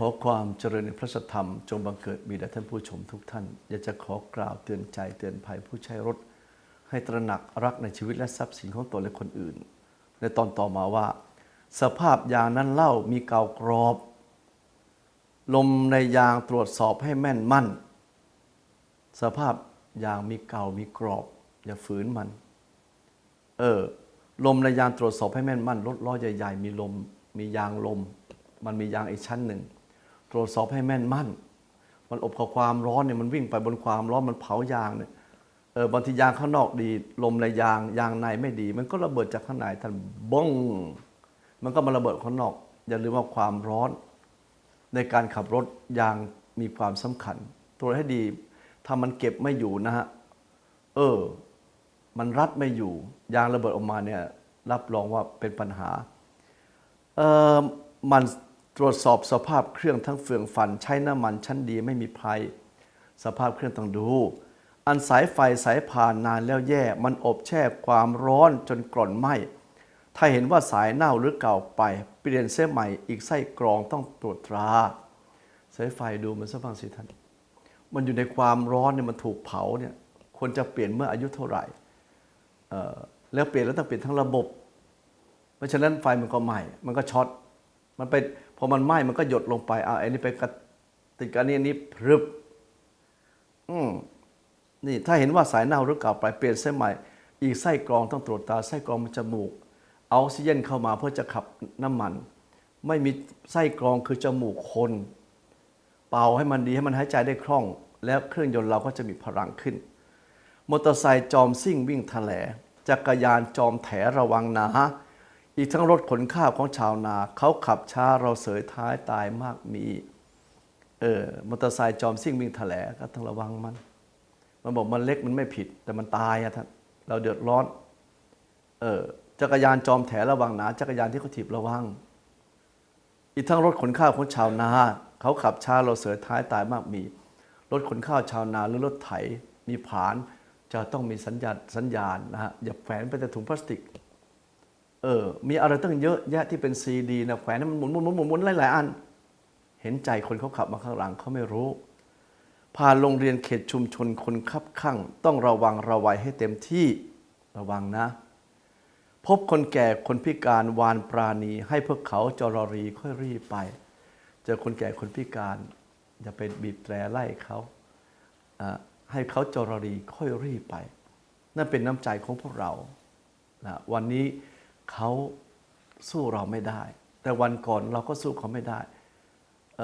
ขอความเจริญในพระสัทธรรม จงบังเกิดมีแด่ท่านผู้ชมทุกท่าน อยากจะขอกล่าวเตือนใจเตือนภัยผู้ใช้รถ ให้ตระหนักรักในชีวิตและทรัพย์สินของตนและคนอื่น ในตอนต่อมาว่า สภาพยางนั้นเล่ามีเกากรอบ ลมในยางตรวจสอบให้แม่นมั่น สภาพยางมีเก่ามีกรอบ อย่าฝืนมัน เออ ลมในยางตรวจสอบให้แม่นมั่นรถล้อใหญ่ๆมีลมมียางลม มันมียางอีกชั้นหนึ่ง ตรวจสอบให้แม่นมั่น มันอบกับความร้อนเนี่ยมันวิ่งไปบนความร้อนมันเผายางเนี่ยเออบางทียางข้างนอกดี ลมในยางยางในไม่ดี มันก็ระเบิดจากข้างในท่านบ้องมันก็มาระเบิดข้างนอก อย่าลืมว่าความร้อน ในการขับรถยางมีความสำคัญ ตัวจให้ดี ถ้ามันเก็บไม่อยู่นะฮะเออ มันรัดไม่อยู่ ยางระเบิดออกมาเนี่ยรับรองว่าเป็นปัญหาเออมัน ตรวจสอบสภาพเครื่องทั้งเฟืองฟันใช้น้ำมันชั้นดีไม่มีภัย สภาพเครื่องต้องดู อันสายไฟสายผ่านนานแล้วแย่มันอบแช่ความร้อนจนกร่อนไหมถ้าเห็นว่าสายเน่าหรือเก่าไป เปลี่ยนเส้นใหม่อีกไส้กรองต้องตรวจตราสายไฟดูมันสักฟังสิท่านมันอยู่ในความร้อนเนี่ยมันถูกเผาเนี่ยควรจะเปลี่ยนเมื่ออายุเท่าไหร่แล้วเปลี่ยนแล้วต้องเปลี่ยนทั้งระบบ เพราะฉะนั้นไฟมันก็ไหม้มันก็ช็อตมันไป พอมันไหม้มันก็หยดลงไปอ่าอ้นี่ไปกติดกันนี่อันนี้พรึบอืมนี่ถ้าเห็นว่าสายเน่าหรือเก่าไปเปลี่ยนเส้นใหม่ อีกไส้กรองต้องตรวจตาไส้กรองมันจมูกเอาออกซิเจนเข้ามาเพื่อจะขับน้ำมัน ไม่มีไส้กรองคือจมูกคน เป่าให้มันดีให้มันหายใจได้คล่อง แล้วเครื่องยนต์เราก็จะมีพลังขึ้น มอเตอร์ไซค์จอมซิ่งวิ่งแถลจักรยานจอมแถระวังนะ อีกทั้งรถขนข้าวของชาวนาเขาขับช้าเราเสยท้ายตายมากมี เออมอเตอร์ไซค์จอมซิ่งวิ่งแถลก็ต้องระวังมัน มันบอกมันเล็กมันไม่ผิด แต่มันตายอะท่านเราเดือดร้อน เออจักรยานจอมแถระวังหนะจักรยานที่เขาถีบระวัง อีกทั้งรถขนข้าวของชาวนาเขาขับช้าเราเสือท้ายตายมากมี รถขนข้าวชาวนาหรือรถไถมีผาน จะต้องมีสัญญาณสัญญาณนะฮะอย่าแขวนไปแต่ถุงพลาสติก เออ มีอะไรตั้งเยอะแยะที่เป็นซีดีนะแขวนให้มันหมุนหมุนหมุนหมุนหมุนหลายๆอัน เห็นใจคนเขาขับมาข้างหลังเขาไม่รู้ผ่านโรงเรียนเขตชุมชนคนคับข้างต้องระวังระวัยให้เต็มที่ระวังนะ พบคนแก่คนพิการวานปราณีให้พวกเขาจรรีค่อยรีบไป เจอคนแก่คนพิการอย่าไปบีบแตรไล่เขาอ่าให้เขาจรรีค่อยรีบไป นั่นเป็นน้ำใจของพวกเรานะวันนี้ เขาสู้เราไม่ได้ แต่วันก่อนเราก็สู้เขาไม่ได้